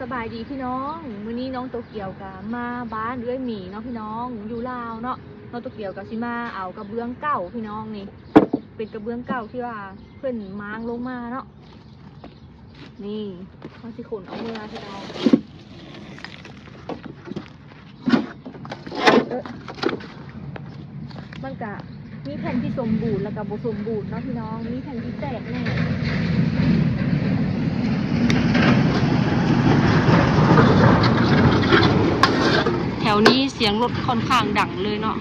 สบายดีพี่น้องมื้อนี้น้องโตเกียวกะมาบ้านเอื้อยหมีเนาะพี่น้องอยู่ลาวเนาะน้องโตเกียวกะสิมาเอากระเบื้องเก่าพี่น้องนี่ เป็นกระเบื้องเก่าที่ว่าเพิ่อนมางลงมาเนาะนี่เขาสิขนเอาเมื่อพี่น้องเอ๊ะมันกะมีแผ่นที่สมบูรณ์แล้วก็บ่สมบูรณ์เนาะพี่น้องมีแผ่นที่แตกแน่ แถ วนี้เสียงรถค่อนข้างดังเลยเนาะ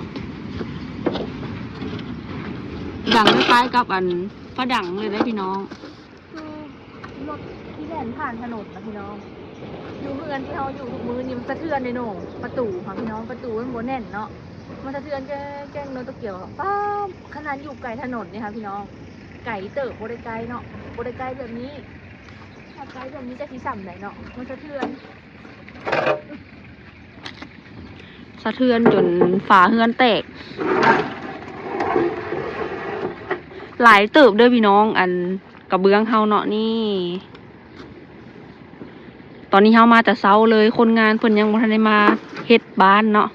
ดังคล้ายๆกับอันฟ้าดังเลยนะพี่น้องคือรถที่แล่นผ่านถนนนะพี่น้องอยู่เมือนที่เขาอยู่ทุกมือนี่มันสะเทือนในโหน่งประตูค่ะพี่น้องประตูมันโบแน่นเนาะมันสะเทือนแจ้งแจ้งรถตะเกียวป้าบขนาดอยู่ไกลถนนเนี่ยค่ะพี่น้องไก่เติบโบได้ไกลเนาะโบได้ไกลแบบนี้ถ้าไกลแบบนี้จะสีสัมไหนเนาะมันสะเทือนะเทือนจนฝาเฮือนแตก หลายเติบด้วยพี่น้องอันกระเบื้องเฮาเนาะนี่ ตอนนี้เฮามาแต่เช้าเลยคนงานเพิ่นยังบ่ทันได้มาเฮ็ดบ้านเนาะ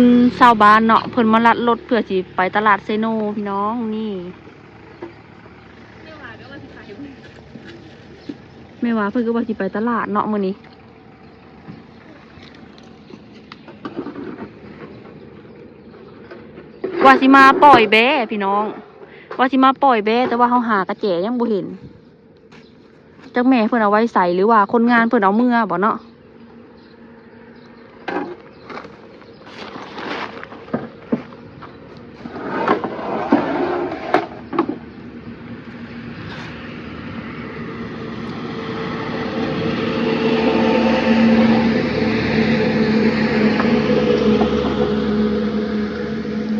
นชาวบ้านเนาะเพิ่นมาลัดรถเพื่อสิไปตลาดเซโนพี่น้องนี่ไม่ว่าเพิ่นก็ว่าสิไปตลาดเนาะมื้อนี้ว่าสิมาปล่อยแบ้พี่น้อง ว่าสิมาปล่อยแบ้แต่ว่าเฮาหากระแจยังบ่เห็นจักแม่เพิ่นเอาไว้ใส่หรือว่าคนงานเพิ่นเอาเมื่อบ่เนาะ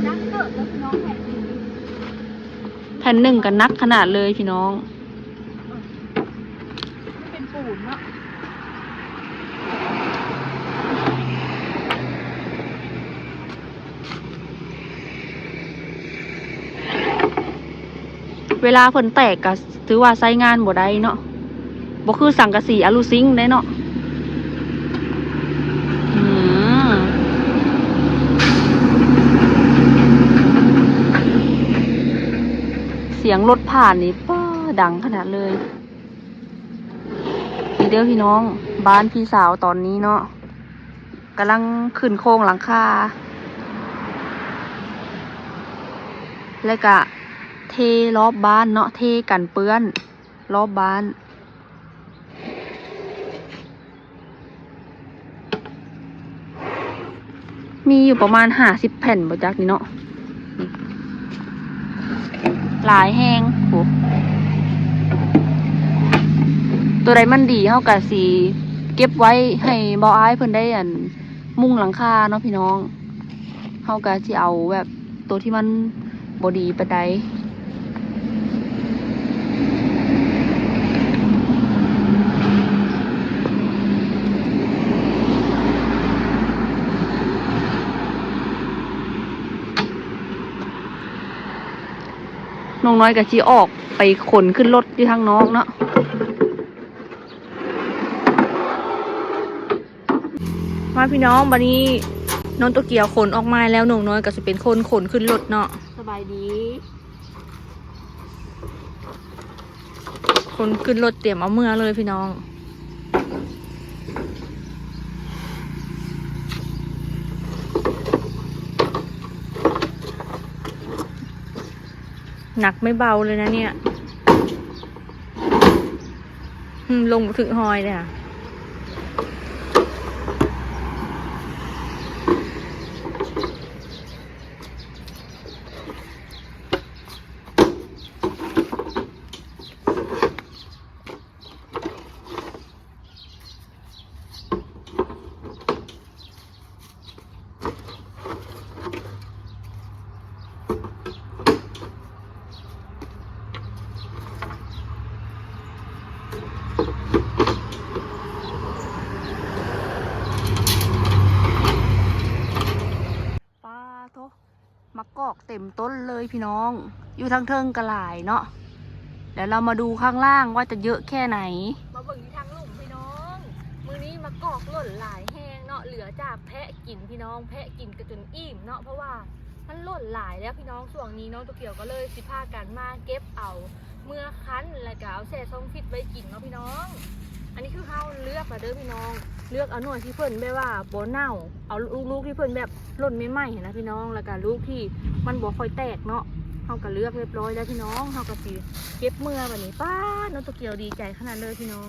นักเกิดแล้วพี่น้องแผ่นหนึ่ง แผ่นหนึ่งกันนักขนาดเลยพี่น้อง เป็นปูนเนาะเวลาฝนแตกก็ถือว่าใช้งานบ่ได้เนาะบ่คือสังกะสีอะลูซิงได้เนาะอืม เสียงรถผ่านนี่ป้าดังขนาดเลยนี่เด้อพี่น้อง บ้านพี่สาวตอนนี้เนาะกำลังขึ้นโครงหลังคาแล้วก็เทรอบบ้านเนาะเทกันเปื้อน รอบบ้านมีอยู่ประมาณห้าสิบแผ่นบ่จักนี่เนาะ หลายแห้งโหตัวใดมันดีเฮากะสีเก็บไว้ให้บอายเพิ่นได้อันมุ่งหลังคาเนาะพี่น้องเฮากะสิเอาแบบตัวที่มันบอดีปได้ น้องน้อยกะสิออกไปขนขึ้นรถที่ทางน้องเนาะมาพี่น้องบันนี้น้องตัวเกียวขนออกมาแล้วหนุ่งน้อยก็จะเป็นคนขนขึ้นรถเนาะสบายดีคนขึ้นรถเตรียมเอาเมื่อเลยพี่น้อง หนักไม่เบาเลยนะเนี่ยลงถึงหอยเลยอะ เต็มต้นเลยพี่น้อง อยู่ทั้งเทิงกระหลายเนาะเดี๋ยวเรามาดูข้างล่างว่าจะเยอะแค่ไหน มาเบิ่งที่ทางหลุมพี่น้อง มือนี้มากอกหล่นหลายแห้งเนาะเหลือจากแพะกินพี่น้อง แพะกินกระจนอิ่มเนาะเพราะว่ามันหล่นหลายแล้วพี่น้องส่วงนี้เนาะตัวเกี่ยวก็เลยสิพากันมาเก็บเอา เมื่อคั้นแล้วก็เอาแช่ซองฟิตไว้กินเนาะพี่น้อง อันนี้คือเขาเลือกมาเด้อพี่น้อง เลือกเอาหน่วยที่เพิ่นแบบว่าบ่เน่า เอาลูกๆที่เพิ่นแบบล่นไม่ไหม้นะพี่น้อง แล้วก็ลูกที่มันบ่ค่อยแตกเนาะเขาก็เลือกเรียบร้อยแล้วพี่น้องเขาก็สิเก็บเมื่อแบบนี้ป้าน้องตัวเกียวดีใจขนาดเลยพี่น้อง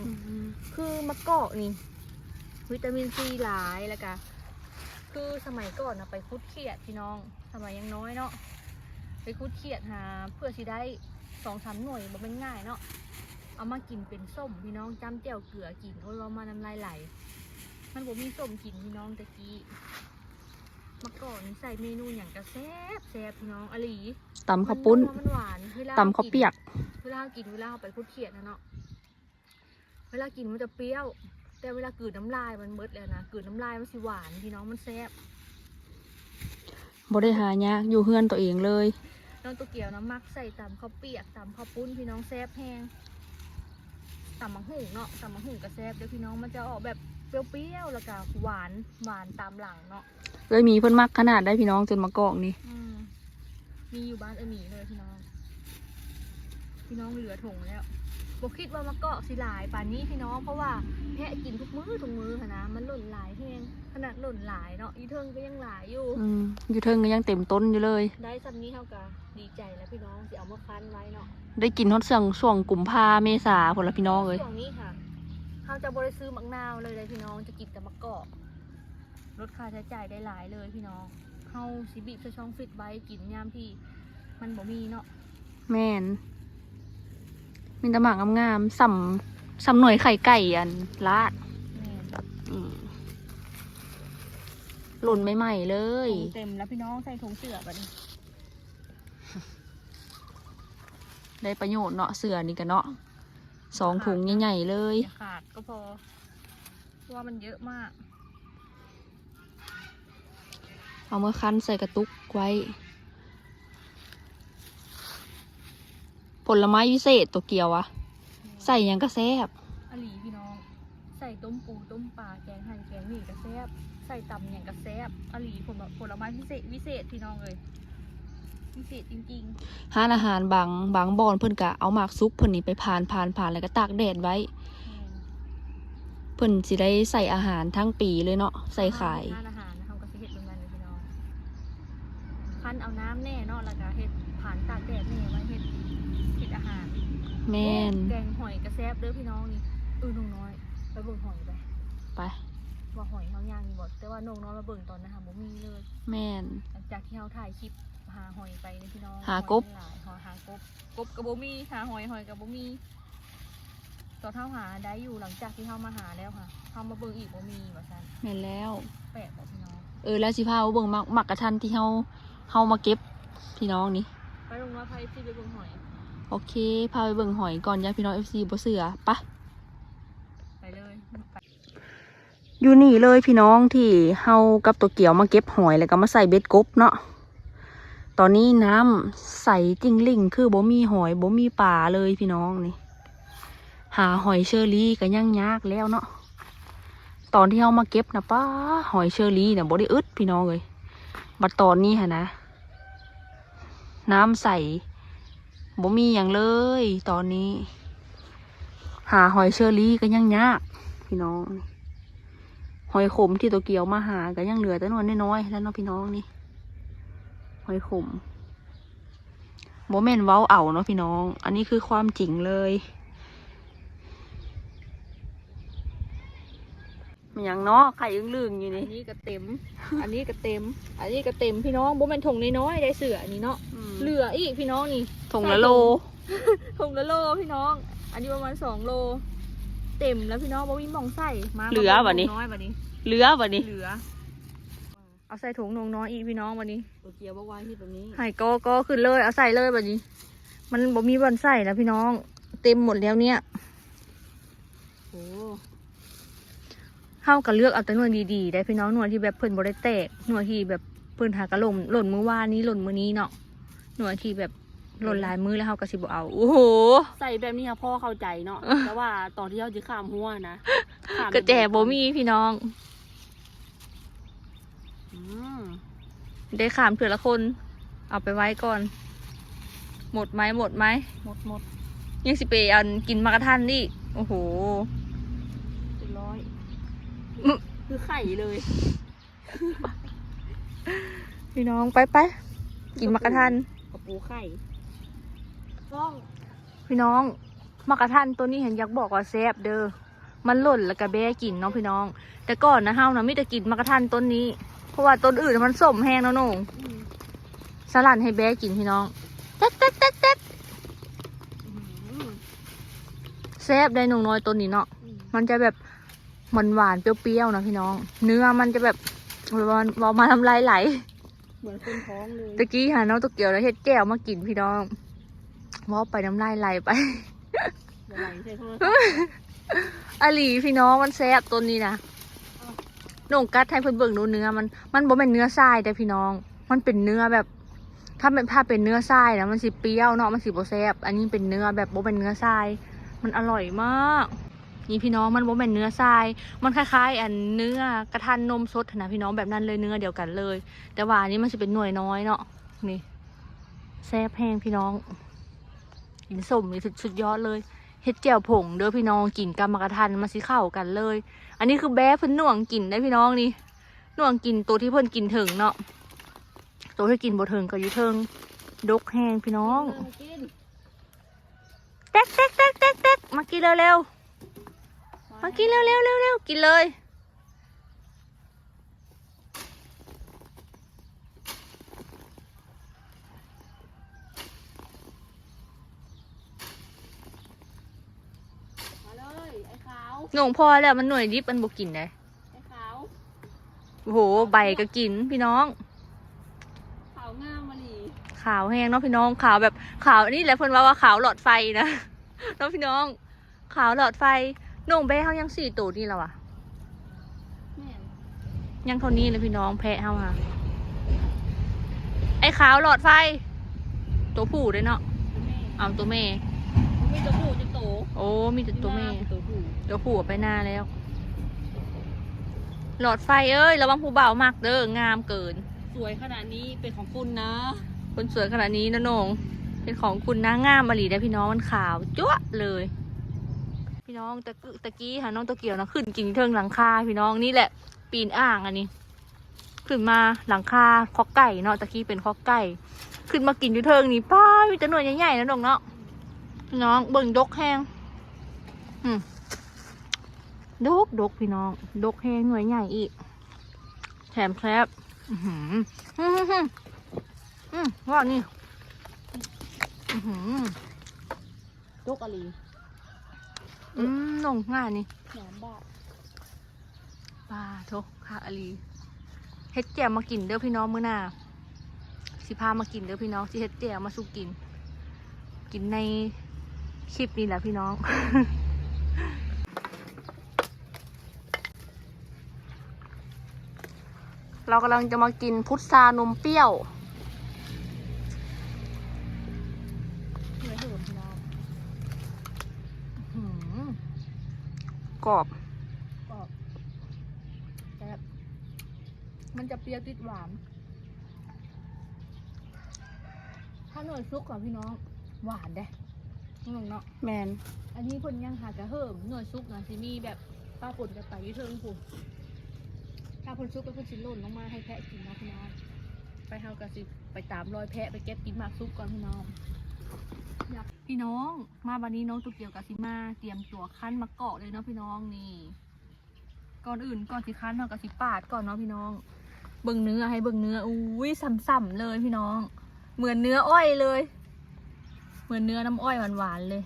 คือมะกอกนี่ วิตามินซีหลายแล้วก็คือสมัยก่อนนะไปคุดเขียดพี่น้อง สมัยยังน้อยเนาะไปคุดเขียดหาเพื่อสิได้สองสามหน่วยบ่เป็นง่ายเนาะ เอามากินเป็นส้มพี่น้องจ้ำเจียวเกลือกินโอ้ยว่ามาน้ำลายไหล มันบ่มีส้มกินพี่น้องตะกี้มะกอกนี่ใส่เมนูอย่างกระแซบแซบพี่น้องอหลีตำข้าวปุ้นมัมันหวานเวลตำข้าวเปียก เวลากินเวลาเอาไปคุดเขียดนะเนาะเวลากินมันจะเปรี้ยว แต่เวลากลืนน้ำลายมันเบิดแล้วนะกลืนน้ำลายมันสิหวานพี่น้องมันแซ่บบ่ได้หายากอยู่เฮือนตัวเองเลยน้องตัวเกียวน้ำมักใส่ตำข้าวเปียกตำข้าวปุ้นพี่น้องแซ่บแห้ง ตำมะหุ่งเนาะตำมะหุ่งกับแซ่บเดี๋ยวพี่น้องมันจะออกแบบเปรี้ยวๆแล้วก็หวานหวานตามหลังเนาะเลยมีเพิ่นมักขนาดได้พี่น้องจนมากอกนี่อืมมีอยู่บ้านเออหมีเลยพี่น้อง พี่น้องเหลือถุงแล้วบคิดว่ามะเกาะสิหลายป่านนี้พี่น้องเพราะว่าแพะกินทุกมื้อทุกมื้อค่ะนะมันหล่นาดหล่นหลายเนาะอีเทิงก็ยังหลายอยู่ อืมอยู่เทิงก็ยังเต็มต้นอยู่เลย ได้ซ้ำนี้เท่ากับดีใจแล้วพี่น้องสิเอามาคั้นไว้เนาะได้กินฮอดเสียงช่วงกุมภาเมษาพุ่นละพี่น้องเอ้ยช่วงนี้ค่ะเขาจะบริซื้อมักนาวเลยเลยพี่น้องจะกินแต่มะเกาะลดค่าใช้จ่ายได้หลายเลยพี่น้องเฮาสิบิจะช่องฟิตไว้กินยามที่ มันบ่มีเนาะแม่นมีแตะหมากงามๆสำสำหน่วยไข่ไก่อันลาด แม่น อืม หล่นใหม่ๆเลยถุงเต็มแล้วพี่น้องใส่ถุงเสือแบบนี้ได้ประโยชน์เนาะเสือนี่กันเนาะสองถุงใหญ่ๆเลยอย่าขาดก็พอเพราะว่ามันเยอะมาก เอาเมื่อคั้นใส่กระตุกไว้ ผลไม้วิเศษตัวเกียวอะใส่หยังกระแซบอหลีพี่น้อง ใส่ต้มปูต้มปลาแกงหั่นแกงหมี่กระแซบใส่ตำอย่างกระแซบอหลีผลผลไม้พิเศษวิเศษพี่น้องเลยพิเศษจริงห้านอาหารบางบางบอนเพิ่นกะเอาหมากซุกเพิ่นนี่ไปผ่านผ่านผ่านแล้วก็ตากแดดไว้ๆเพิ่นสิได้ใส่อาหารทั้งปีเลยเนาะใส่ขายทานอาหารนะเขาก็สิเห็ดเหมือนกันเลยพี่น้องคั้นเอาน้ำแน่เนาะแล้วก็เห็ดผ่านตากแดดแน่ไว้เห็ดเห็ดอาหารแม่นแกงหอยกระแซบเด้อพี่น้องนี่เออน้องน้อยไปเบิ่งหอยไปไป ว่าหอยเขาย่างนี่บดแต่ว่าน้องน้อยมาเบิ่งตอนนะคะบ่มีเลยแม่น หลังจากที่เราถ่ายคลิปหาหอยไปนี่พี่น้องหากบ หอยหลายหาหากบกบกับบ่มีหาหอยหอยกับบ่มีตอนเท่าหาได้อยู่หลังจากที่เขามาหาแล้วค่ะเขามาเบิ่งอีกบ่มีว่าซั่นแม่นแล้ว แปลกบ่พี่น้องเออแล้วสิพาเอาเบิ่งหมักหมักกระทันที่เฮาเฮามาเก็บพี่น้องนี่ ไปลงมาไผสิไปเบิ่งหอย โอเค พาไปเบิ่งหอยก่อนยาพี่น้อง FC บ่เสือปะ ไปเลยไป อยู่นี่เลยพี่น้องที่เฮากับตัวเกี่ยวมาเก็บหอยแล้วก็มาใส่เบ็ดกบเนาะตอนนี้น้ำใสจริงลิ่งคือบ่มีหอยบ่มีปลาเลยพี่น้องนี่ หาหอยเชอรี่ก็ยังยากแล้วเนาะตอนที่เฮามาเก็บนะป้าหอยเชอรี่เนี่ยบ่ได้อึดพี่น้องเลยบัดตอนนี้ฮะนะ น้ำใสบ่มีอย่างเลย ตอนนี้ หาหอยเชอรี่ก็ยังยากพี่น้องนี่ หอยขมที่ตัวเกียวมาหาก็ยังเหลือแต่นวลน้อยๆแล้วเนาะพี่น้องนี่ หอยขมโมเมนเว้าเอาเนาะพี่น้อง อันนี้คือความจริงเลยมันหยังเนาะไข่อึ้งลึงอยู่อันี่นนี้ก็เต็ม อันนี้ก็เต็ม อันนี้ก็เต็มพี่น้องบ่แม่นถุงน้อยๆได้เสืออันนี้เนาะอืมเหลืออีกพี่น้องนี่ถงละโลถุงละโลพี่น้อง อันนี้ประมาณสองโล เต็มแล้วพี่น้องบ่มีหมองใส่มาเหลือบัดนี้ น้อยบัดนี้เหลือบ่นี่เหลือ เอาใส่ถุงนงน้อยอีกพี่น้องบัดนี้ตัวเกียวบอกว่าที่ตรงนี้ไห่ก็ก็ขึ้นเลยเอาใส่เลยบัดนี้ มันบ่มีวันใส่แล้วพี่น้อง เต็มหมดแล้วเนี่ยโอ้เข้ากับเลือกเอาแต่หน่วยดีๆ ได้พี่น้องหน่วยที่แบบเพิ่นบ่ได้แตกหน่วยที่แบบเพิ่นหากระหล่มหล่นมื้อวานนี้หล่นมื้อนี้เนาะหน่วยที่แบบ หล่นหลายมือแล้วเขาก็สิบเอา โอ้โห ใส่แบบนี้ค่ะพ่อเข้าใจเนาะแต่ว่าตอนที่เขาจะข้ามหัวนะข้ามกระแจโบมีพี่น้อง อืมได้ขามเถือละคน เอาไปไว้ก่อน หมดไหมหมดไหมหมดหมดยังสิไปอันกินมากระทันนี่โอ้โหเป็นร้อยอื้อคือไข่เลย พี่น้องไปไปกินมากระทันกระปูไข่ ก้องพี่น้องมากระทันตัวนี้เห็นอยากบอกว่าแซ่บเด้อมันหล่นแล้วก็แบ้กินเนาะพี่น้อง แต่ก่อนนะเฮานะมิแต่กินมากระทันต้นนี้ เพราะว่าต้นอื่นมันส้มแห้งแล้วหนูอืมสลัดให้แบ้กินพี่น้องเต๊ดเต๊ดเต๊ดเต๊ดอืมแซ่บได้หนูน้อยต้นนี้เนาะอืมมันจะแบบหวานหวานๆเปรี้ยวๆนะพี่น้อง เนื้อมันจะแบบมันมันมาทำลายไหลเหมือนคนท้องเลยตะกี้หาน้องตะเกียวแล้วเฮ็ดแก้วมากินพี่น้อง ว่าไปน้ำลายไหลไปเดี๋ยวไหลใส่โทรศัพท์อหลีพี่น้องมันแซ่บตัวนี้นะหนุ่งกัดให้เพิ่นเบิ่งดูเนื้อมัน มันบ่เป็นเนื้อทรายแต่พี่น้อง มันเป็นเนื้อแบบ ถ้าเป็นถ้าเป็นเนื้อทรายนะมันสิเปรี้ยวเนาะมันสิบ่แซ่บอันนี้เป็นเนื้อแบบบ่เป็นเนื้อทราย มันอร่อยมาก นี่พี่น้องมันบ่เป็นเนื้อทราย มันคล้ายๆ อันเนื้อกระทันนมสดนะพี่น้องแบบนั้นเลยเนื้อเดียวกันเลย แต่ว่าอันนี้มันจะเป็นหน่วยน้อยเนาะนี่แซ่บแห้งพี่น้อง กินสมนี่สุดสุดยอดเลยเฮ็ดแจ่วผงเด้อพี่น้องกินกับมกระทันมาสิเข้ากันเลย อันนี้คือแบ้เพิ่นหน่วงกินได้พี่น้องนี่หน่วงกินตัวที่เพิ่นกินถึงเนาะตัวที่กินบ่ถึงก็อยู่เทิงดกแห้งพี่น้องเต๊กเต๊กเต๊กเต๊กเต๊กมากินเร็วๆมากินเร็วๆเร็วๆเร็วๆกินเลย มาเลย ไอ้ขาวงงพอแล้วมันหน่วยดิบมันบ่กินได้ไอ้ขาวโอ้โหใบก็กินพี่น้อง ขาวงามมาหลีขาวแห้งเนาะพี่น้องขาวแบบขาวนี่แหละเพิ่นว่าว่าขาวหลอดไฟนะเนาะพี่น้อง ขาวหลอดไฟโหน่งแบ้เฮายังสี่ตัวนี่แล้วอะแม่นยังเท่านี้เลยพี่น้องแพะเฮาค่ะไอ้ขาวหลอดไฟ ตัวผู้ด้วยเนาะแม่เอาตัวแม่มีตัวผู้จะโตโอ้มีแต่ตัวแม่ ตัวผู้ ตัวผู้เอาไปหน้าแล้ว หลอดไฟเอ้ยระวังผู้เบามากเด้องามเกิน สวยขนาดนี้เป็นของคุณนะ คนสวยขนาดนี้นะโหนงเป็นของคุณนะงามมาหลีได้พี่น้องมันขาวจั๊วะเลย พี่น้องตะกึตะกี้ค่ะน้องตะเกียวนะขึ้นกินเทิงหลังคาพี่น้องนี่แหละ ปีนอ่างอันนี้ ขึ้นมาหลังคาคอกไก่เนาะตะกี้เป็นคอกไก่ ขึ้นมากินอยู่เทิงนี่ป้ามีแต่หน่วยใหญ่ๆนะดงเนาะพี่น้องเบิ่งดกแห้งอืม ดกดกพี่น้อง ดกแห้งหน่วยใหญ่อีก แถมแคบอือหืออื้อหืออืมว่านี่อือหือดกอะลีอืมลงง่ายนี่แหนมบาปลาโทค่ะอลีเฮ็ดแจ่วมากินเด้อพี่น้องมื้อหน้าสิพามากินเด้อพี่น้องสิเฮ็ดแจ่วมาสุกิน กินในคลิปนี้แหละพี่น้อง เรากำลังจะมากินพุทรานมเปรี้ยวเหมือนเดิมพี่น้องอื้อหือกรอบ กรอบแบบมันจะเปรี้ยวติดหวาน ถ้าหน่วยซุกก่อนพี่น้อง หวานเด้นี่มึงเนาะ แมน อันนี้คนยังหากระเฮิมหน่วยซุกนะสิมีแบบป้าผลกับไปอยี่เทิงผม ถ้าคนซุกก็คือสิหล่นลงมาให้แพะกินเนาะพี่น้อง ไปเฮากะสิไปตามรอยแพะไปเก็บกินหมากซุกก่อนพี่น้องอยากพี่น้องมาวันนี้น้องตุกเกียวกับซิมาเตรียมตัวคั้นมะเกาะเลยเนาะพี่น้องนี่ก่อนอื่นก่อนสิคั้นเรากับสิปาดก่อนเนาะพี่น้อง เบิ่งเนื้อให้เบิ่งเนื้ออุ้ยส่ำๆเลยพี่น้อง เหมือนเนื้ออ้อยเลย เหมือนเนื้อน้ำอ้อยหวานๆเลย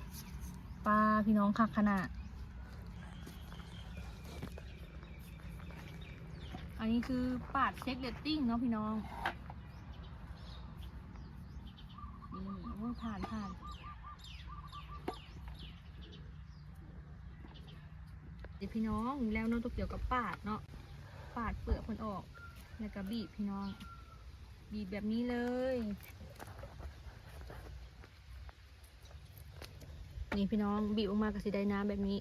ปลาพี่น้องคักขนาดันนี้คือปาดเช็คเลตติ้งเนาะพี่น้อง นี่ผ่านผ่านเดี๋ยวพี่น้องแล้วน้องตัวเกี่ยวกับปาดเนาะ ปาดเปลือกมันออก แล้วก็บีบพี่น้อง บีบแบบนี้เลย นี่พี่น้องบีบออกมากระสีได้น้ำแบบนี้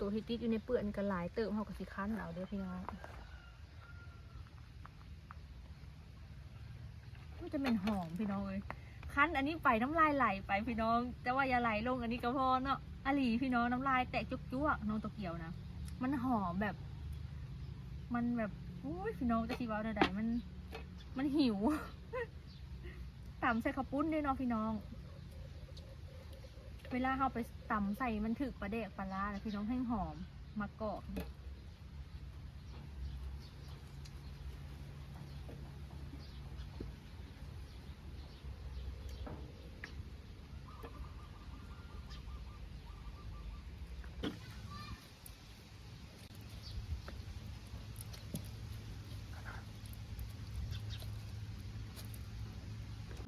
ตัวที่ติดอยู่ในเปลือกนี่ก็หลายเติมเขากับสีคั้นเอาเด้อพี่น้องมันจะเป็นหอมพี่น้องเลยคั้นอันนี้ไปน้ำลายไหลไปพี่น้อง แต่ว่าอย่าไหลลงอันนี้ก็พอเนาะอลีพี่น้องน้ำลายแตกจุกจุกน้องโตเกียวนะมันหอมแบบ มันแบบอุ้ยพี่น้องจะทีว่าใดๆมัน มันหิวตำใส่ข้าวปุ้นด้วยเนาะพี่น้อง เวลาเราไปตำใส่มันถึกปลาเดกปลาร้าแล้วพี่น้องให้หอมมากรอบ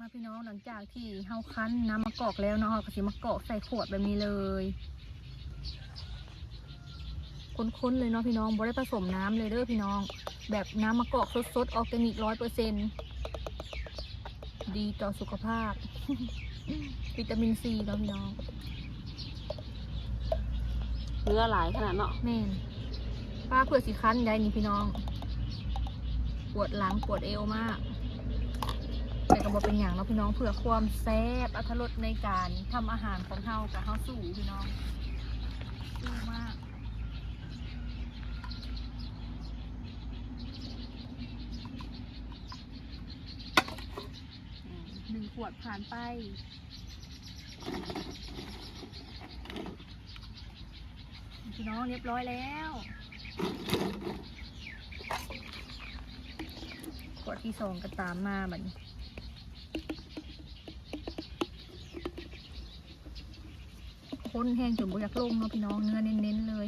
มาพี่น้องหลังจากที่เฮาคั้นน้ำมะกอกแล้วเนาะเราก็สิมะกอกใส่ขวดแบบนี้เลยค้นๆเลยเนาะพี่น้องบ่ได้ผสมน้ำเลยเด้อพี่น้อง แบบน้ำมะกอกสดๆออร์แกนิกร้อยเปอร์เซ็นดีต่อสุขภาพ วิตามินซีเนาะพี่น้องเนื้อหลายขนาดเนาะแม่นป้าเผื่อสิคั้นได้นี่พี่น้อง ปวดหลังปวดเอวมากแต่ ก็บอกเป็นอย่างเนาะพี่น้องเพื่อความแซ่บอรรถรสในการทำอาหารของเฮากับเฮาสู่พี่น้องสู้มากหนึ่งขวดผ่านไปพี่น้องเรียบร้อยแล้วขวดที่สองก็ตามมาบัดนี้ ค้นแห้งจนบอยากลงเนาะพี่น้องเนื้อเน้นๆเลย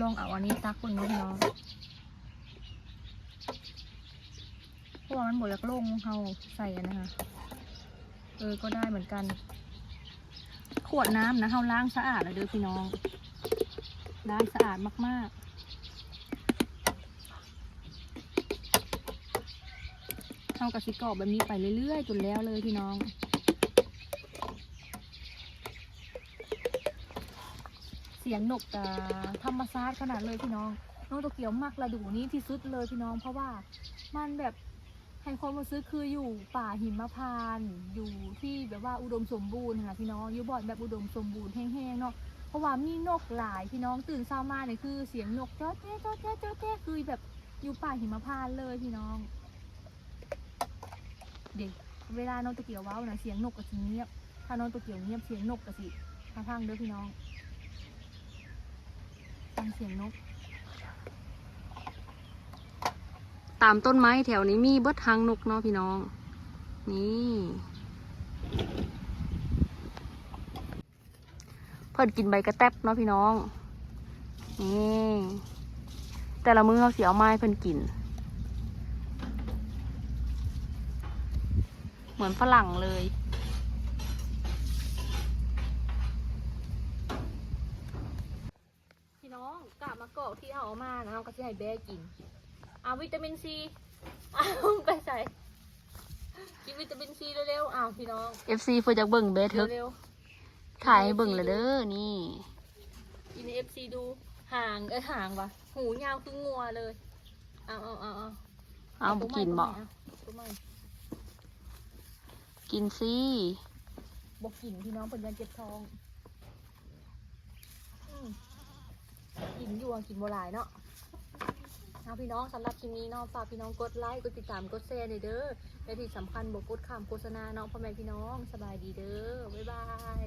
ลองเอาอันนี้ตักคนนาะพี่น้องเพราะว่ามันบดอยากลงเขาใส่กันนะคะ เออ ก็ได้เหมือนกัน ขวดน้ำนะเขาล้างสะอาดแล้วเด้อพี่น้อง ล้างสะอาดมากๆ เขากับสิกรอบแบบนี้ไปเรื่อยๆจนแล้วเลยพี่น้องเสียงนกกับธรรมชาติขนาดเลยพี่น้อง น้องโตเกียวมากระดูนี้ที่สุดเลยพี่น้องเพราะว่ามันแบบให้ความรู้สึกคืออยู่ป่าหิมพานต์อยู่ที่แบบว่าอุดมสมบูรณ์ค่ะพี่น้องอยู่บ่อนแบบอุดมสมบูรณ์แห้งๆเนาะเพราะว่ามีนกหลายพี่น้องตื่นเช้ามาเนี่ยคือเสียงนกเจ้าแจ๊ะเจ๊ะเจ๊ะคือแบบอยู่ป่าหิมพานต์เลยพี่น้อง เด็กเวลาน้องโตเกียวเว้านะเสียงนกก็สิเงียบ ถ้าน้องโตเกียวเงียบเสียงนกก็สิพังๆเด้อพี่น้องฟังเสียงนก ตามต้นไม้แถวนี้มีเบิดทางนกเนาะพี่น้อง นี่เพิ่นกินใบกระแตบเนาะพี่น้องนี่แต่ละมือเขาเสียเอาไม้เพิ่นกิน เห มือนฝรั่งเลย พี่น้องกลับมากอกที่เขาเอามานะเขาก็จะให้แบะกินเอาวิตามินซีเอาไปใส่กินวิตามินซีเร็วๆอ้าวพี่น้อง FC เพิ่นจากเบิ่งเบสเทิกเร็วถ่ายให้เบิ่งเลยเด้อนี่ๆกินเอฟซีดูห่างเออห่างวะหูยาวคืองัวเลย เอาเอาเอาเอาเอาบ่กินบ่ตัวใหม่ กินสิบอกกินพี่น้องเป็นยันเจ็บท้องอืมกินอยู่อะกินโบราณเนาะเอาพี่น้องสำหรับคลิปนี้เนาะฝากพี่น้องกดไลค์กดติดตามกดแชร์หน่อยเด้อและที่สำคัญบอกกดคำโฆษณาเนาะพ่อแม่พี่น้องสบายดีเด้อบ๊ายบาย